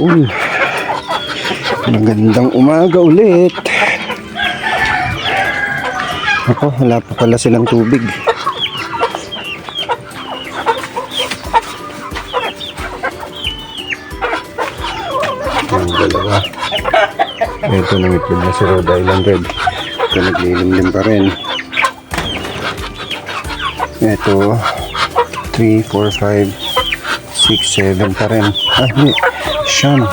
Uy, magandang umaga ulit. Ako, wala pa pala silang tubig. Yung dalawa. Ito nang itlog na si Rhode Island. Ito naglilimlim pa rin. Ito, 3, 4, 5, 6, 7 pa rin. Ah, hindi. Siyam.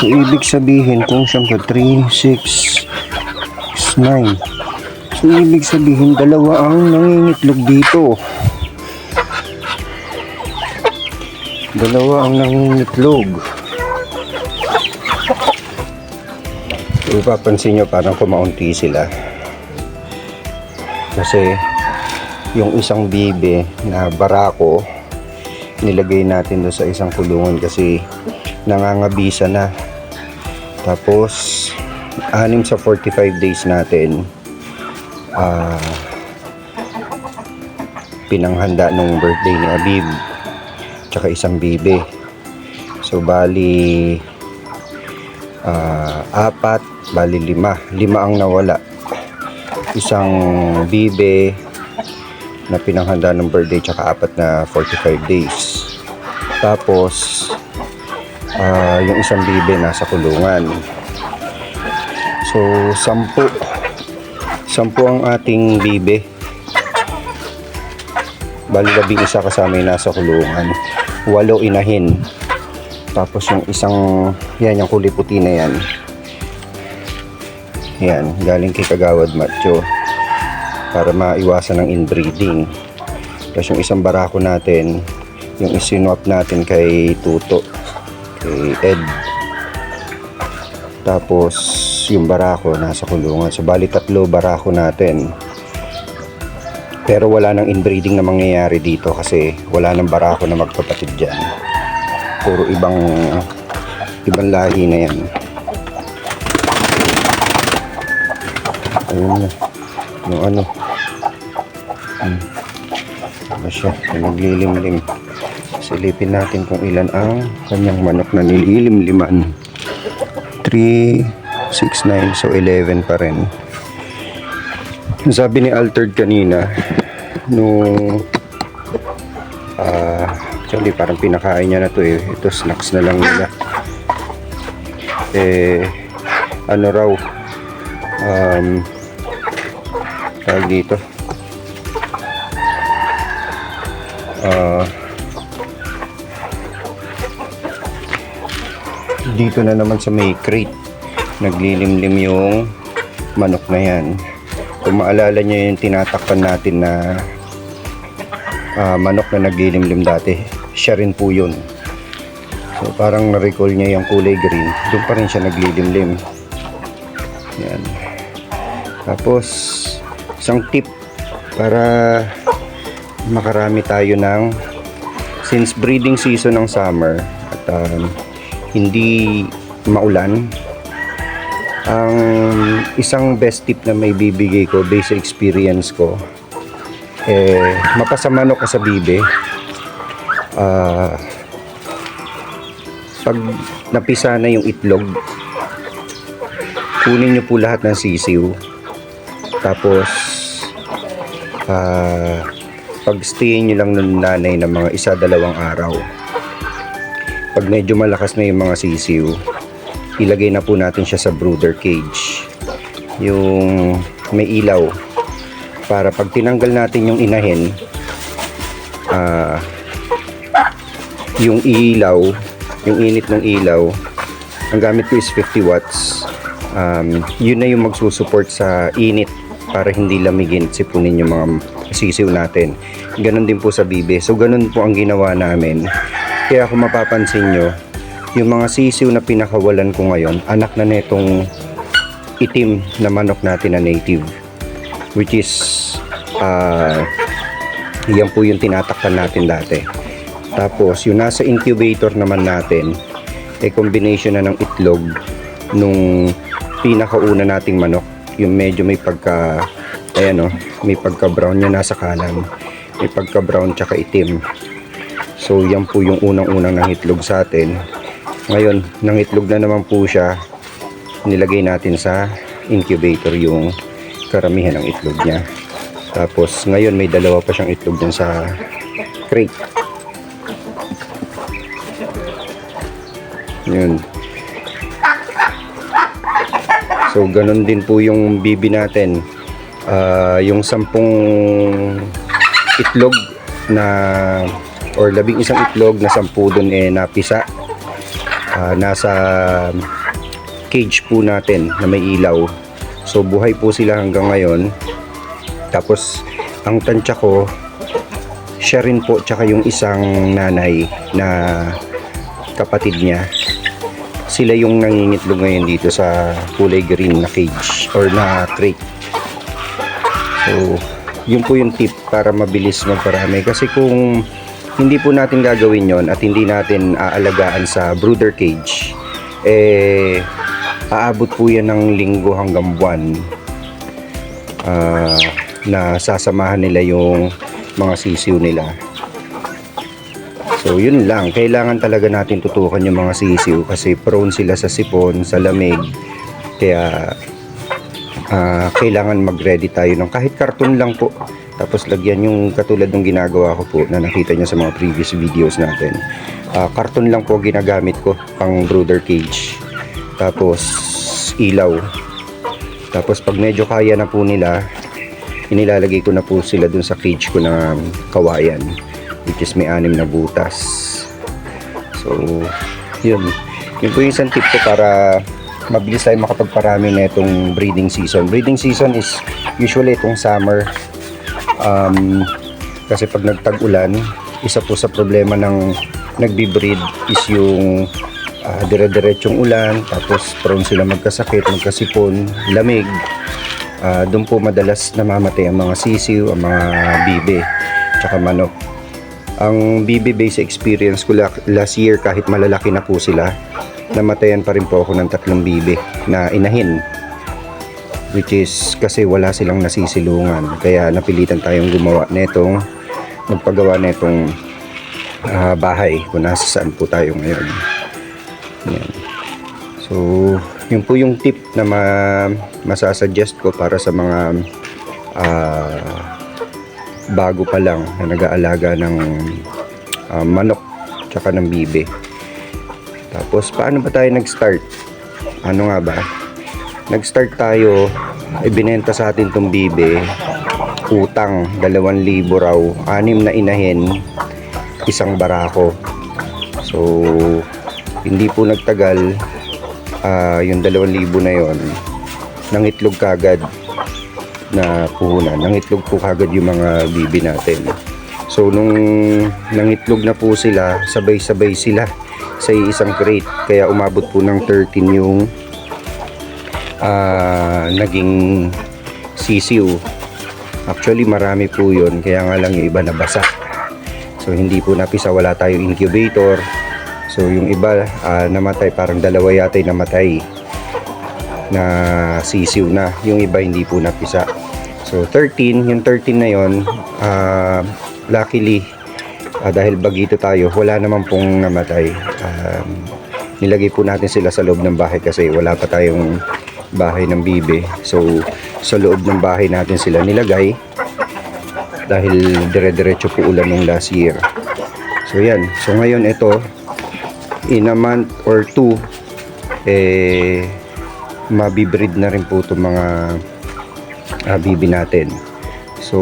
So, ibig sabihin, kung siyam ka, 3, 6, 9. So, ibig sabihin, dalawa ang nangingitlog dito. Dalawa ang nangingitlog. Kung papansin nyo, parang kumaunti sila. Kasi, yung isang bibe na barako, nilagay natin doon sa isang kulungan kasi nangangabisa na. Tapos, anim sa 45 days natin, ah, pinanghanda nung birthday ni Abib tsaka isang bibe so bali ah, apat bali lima. Lima ang nawala. Isang bibe na pinanghanda ng birthday tsaka apat na 45 days. Tapos ah, yung isang bibe nasa kulungan. So sampu. Sampu ang ating bibe bali labing isa kasama yung nasa kulungan. Walo inahin. Tapos yung isang yan yung kulay puti na yan. Yan galing kay kagawad macho para maiwasan ng inbreeding tapos yung isang barako natin yung isinwap natin kay Tuto kay Ed tapos yung barako nasa kulungan so bali tatlo barako natin pero wala nang inbreeding na mangyayari dito kasi wala nang barako na magkapatid dyan. Puro ibang ibang lahi na yan. Ayun na. Yung ano. Hmm. Ano siya? Naglilimlim. Silipin natin kung ilan ang kanyang manok na nililimliman. 3, 6, 9. So 11 pa rin. Sabi ni Altered kanina, nung ah actually parang pinakain niya na to eh. Ito snacks na lang nila. Eh, ano raw, um, tawag dito. Ah, dito na naman sa may crate, naglilimlim yung manok na yan. Kung maalala nyo yung tinatakpan natin na ah, manok na naglilimlim dati siya rin po yun. So parang na-recall niya yung kulay green doon pa rin siya naglilimlim. Yan. Tapos isang tip para makarami tayo ng since breeding season ng summer at um, hindi maulan ang isang best tip na may bibigay ko based sa experience ko eh mapasamanok ka sa bibe. Ah pag napisa na yung itlog kunin nyo po lahat ng sisiw. Tapos ah pagstayin nyo lang ng nanay ng mga isa dalawang araw. Pag medyo malakas na yung mga sisiw ilagay na po natin siya sa brooder cage. Yung may ilaw. Para pag tinanggal natin yung inahin ah yung ilaw yung init ng ilaw ang gamit ko is 50 watts. Um, yun na yung magsusupport sa init para hindi lamigin at sipunin yung mga sisiw natin ganun din po sa bibe so ganun po ang ginawa namin kaya kung mapapansin nyo yung mga sisiw na pinakawalan ko ngayon, anak na netong itim na manok natin na native. Which is, ah, yan po yung tinatakpan natin dati. Tapos, yung nasa incubator naman natin, ay combination na ng itlog nung pinakauna nating manok. Yung medyo may pagka, ayan o, may pagka brown yung nasa kanan. May pagka brown tsaka itim. So, yan po yung unang-unang nangitlog sa atin Ngayon, nangitlog na naman po siya. Nilagay natin sa incubator yung karamihan ng itlog niya. Tapos ngayon may dalawa pa siyang itlog dun sa crate. Yun. So ganun din po yung bibi natin. Ah, yung sampung itlog na or labing isang itlog na sampu dun eh napisa. Ah, nasa cage po natin na may ilaw. So buhay po sila hanggang ngayon. Tapos ang tansya ko siya rin po tsaka yung isang nanay na kapatid niya sila yung nangingitlog ngayon dito sa kulay green na cage or na crate. So, yun po yung tip para mabilis magparami. Kasi kung hindi po natin gagawin yon at hindi natin aalagaan sa brooder cage, eh, aabot po yan ng linggo hanggang buwan ah, na sasamahan nila yung mga sisiw nila. So yun lang, kailangan talaga natin tutukan yung mga sisiw kasi prone sila sa sipon, sa lamig. Kaya ah, kailangan mag-ready tayo ng kahit karton lang po. Tapos lagyan yung katulad ng ginagawa ko po na nakita nyo sa mga previous videos natin. Ah, karton lang po ginagamit ko pang brooder cage. Tapos ilaw. Tapos pag medyo kaya na po nila, inilalagay ko na po sila dun sa cage ko na kawayan which is may anim na butas. So, yun. Yun po yung isang tip ko para mabilis tayo makapagparami na itong breeding season. Breeding season is usually itong summer. Um, kasi pag nagtag-ulan, isa po sa problema ng nagbi-breed is yung ah, dire-diretsong ulan, tapos prone sila magkasakit, magkasipon, lamig. Ah, doon po madalas namamatay ang mga sisiw, ang mga bibe, tsaka manok. Ang bibe base experience ko la- last year kahit malalaki na po sila, namatayan pa rin po ako ng tatlong bibe na inahin. Which is kasi wala silang nasisilungan. Kaya napilitan tayong gumawa netong magpagawa netong ah, bahay kung nasa saan po tayo ngayon. Yan. So, yun po yung tip na ma masasuggest ko para sa mga ah, bago pa lang na nag-aalaga ng ah, manok tsaka ng bibe. Tapos, paano ba tayo nag-start? Ano nga ba? Nag-start tayo, ibinenta sa atin tong bibe, utang, 2,000 raw, anim na inahin, isang barako. So, hindi po nagtagal, ah, yung 2,000 na yon nangitlog kagad na puhunan. Nangitlog po kagad yung mga bibi natin. So, nung nangitlog na po sila, sabay-sabay sila sa isang crate. Kaya umabot po ng 13 yung ah, naging sisiw. Actually, marami po yun. Kaya nga lang yung iba nabasa. So, hindi po napisa. Wala tayong incubator. So, yung iba ah, namatay. Parang dalawa yata namatay na sisiw na. Yung iba hindi po napisa. So 13, yung 13 na yon, ah, luckily ah, dahil bagito tayo, wala naman pong namatay. Um, nilagay po natin sila sa loob ng bahay kasi wala pa tayong bahay ng bibe. So sa loob ng bahay natin sila nilagay dahil dire-diretso po ulan nung last year. So yan. So ngayon ito in a month or two eh mabibreed na rin po itong mga ah, bibi natin. So,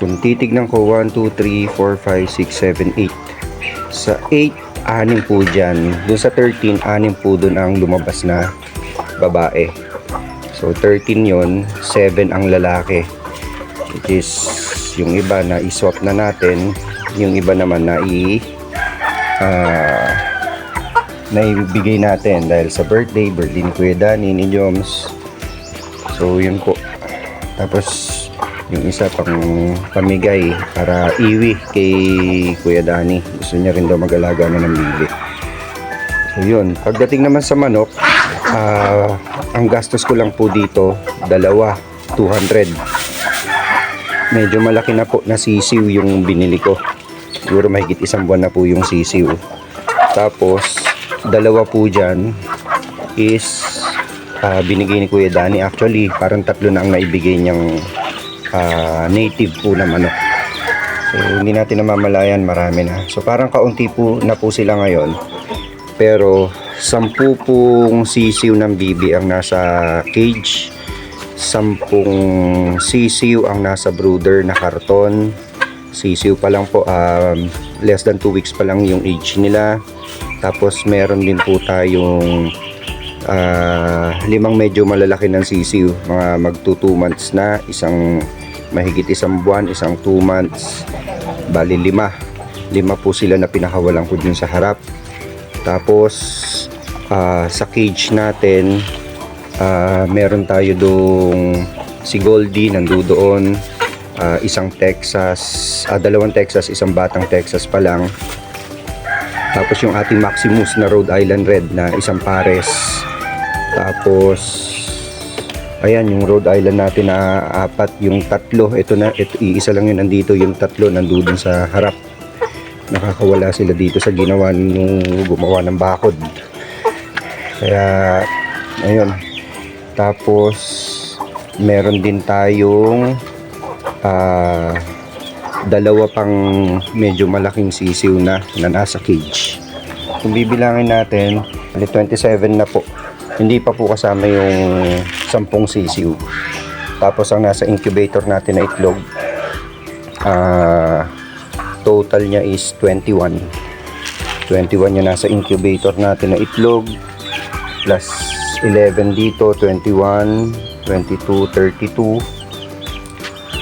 kung titignan ko, 1, 2, 3, 4, 5, 6, 7, 8. Sa 8, anim po dyan. Doon sa 13, anim po doon ang lumabas na babae. So, 13 yon 7 ang lalaki. Which is, yung iba na iswap na natin. Yung iba naman na i- ah, na ibigay natin dahil sa birthday, birthday ni Kuya Danny, ni Joms. So, yun po. Tapos, yung isa pang pamigay para iwi kay Kuya Danny. Gusto niya rin daw mag-alaga na ng bibi. So, yun. Pagdating naman sa manok, ah, ang gastos ko lang po dito, dalawa, 200. Medyo malaki na po na sisiw yung binili ko. Siguro mahigit isang buwan na po yung sisiw. Tapos, dalawa po dyan is ah, binigay ni Kuya Dani. Actually, parang tatlo na ang naibigay niyang ah, native po na manok. So, hindi natin namamalayan, marami na. So, parang kaunti po na po sila ngayon. Pero, sampu pong sisiw ng bibi ang nasa cage. Sampung sisiw ang nasa brooder na karton. Sisiw pa lang po, um, less than 2 weeks pa lang yung age nila. Tapos, meron din po tayong ah, limang medyo malalaki ng sisiw. Mga magto 2 months na, isang mahigit isang buwan, isang 2 months. Bali lima. Lima po sila na pinakawalan ko dun sa harap. Tapos ah, sa cage natin, ah, meron tayo dong si Goldie nandoon. Ah, isang Texas, ah, dalawang Texas, isang batang Texas pa lang. Tapos yung ating Maximus na Rhode Island Red na isang pares. Tapos ayan yung Rhode Island natin na apat, yung tatlo, ito na, ito, iisa lang yun nandito, yung tatlo nandoon sa harap. Nakakawala sila dito sa ginawa nung gumawa ng bakod. Kaya, ayun. Tapos, meron din tayong ah, dalawa pang medyo malaking sisiw na na nasa cage. Kung bibilangin natin, bali 27 na po. Hindi pa po kasama yung 10 sisiw. Tapos ang nasa incubator natin na itlog, ah, total niya is 21. 21 yung nasa incubator natin na itlog plus 11 dito 21 22 32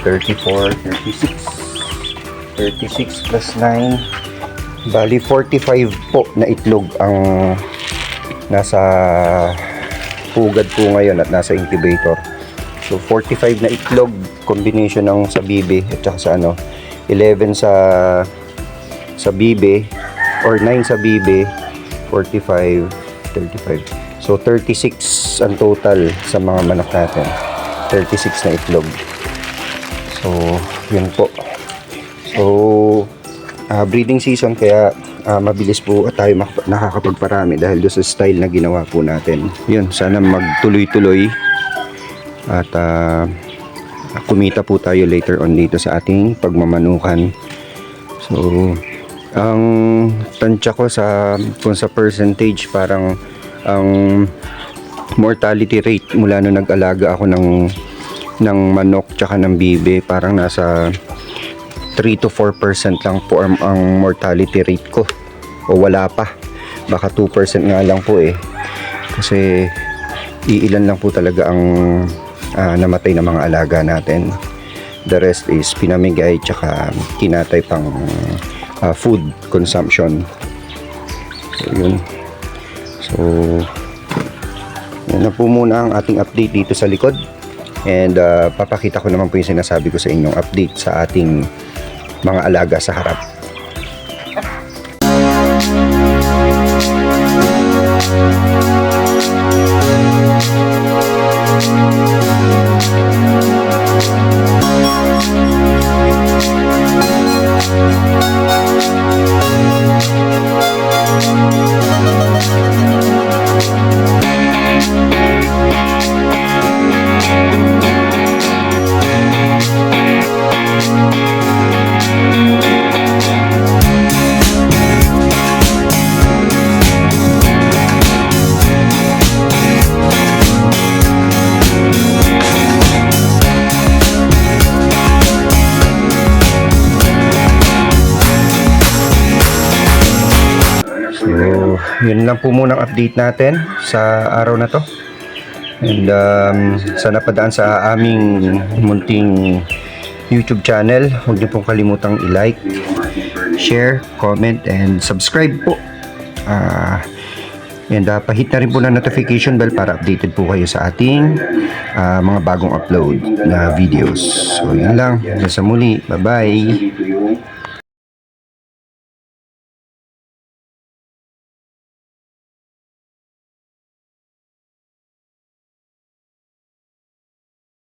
34 36 36 plus 9 bali 45 po na itlog ang nasa pugad po ngayon at nasa incubator. So 45 na itlog combination ng sa bibi at saka sa ano 11 sa sa bibe or 9 sa bibe 45 35 so 36 ang total sa mga manok natin. 36 na itlog. So yun po. So ah, breeding season kaya ah, mabilis po tayo mak- nakakapagparami dahil doon sa style na ginawa po natin. Yun sana magtuloy-tuloy at ah, kumita po tayo later on dito sa ating pagmamanukan. So, ang tansya ko sa kung sa percentage parang ang mortality rate mula nung nag-alaga ako ng ng manok tsaka ng bibe parang nasa 3 to 4% lang po ang, mortality rate ko. O wala pa. Baka 2% nga lang po eh. Kasi iilan lang po talaga ang ah, namatay na mga alaga natin. The rest is pinamigay tsaka kinatay pang ah, food consumption. So yun. So yan na po muna ang ating update dito sa likod. And ah, papakita ko naman po yung sinasabi ko sa inyong update sa ating mga alaga sa harap yun lang po muna ang update natin sa araw na to. And um, sana padaan sa aming munting YouTube channel. Huwag niyo pong kalimutang i-like, share, comment, and subscribe po. Ah, and uh, pahit na rin po ng notification bell para updated po kayo sa ating ah, mga bagong upload na videos. So, yun lang. Hanggang sa muli. Bye-bye.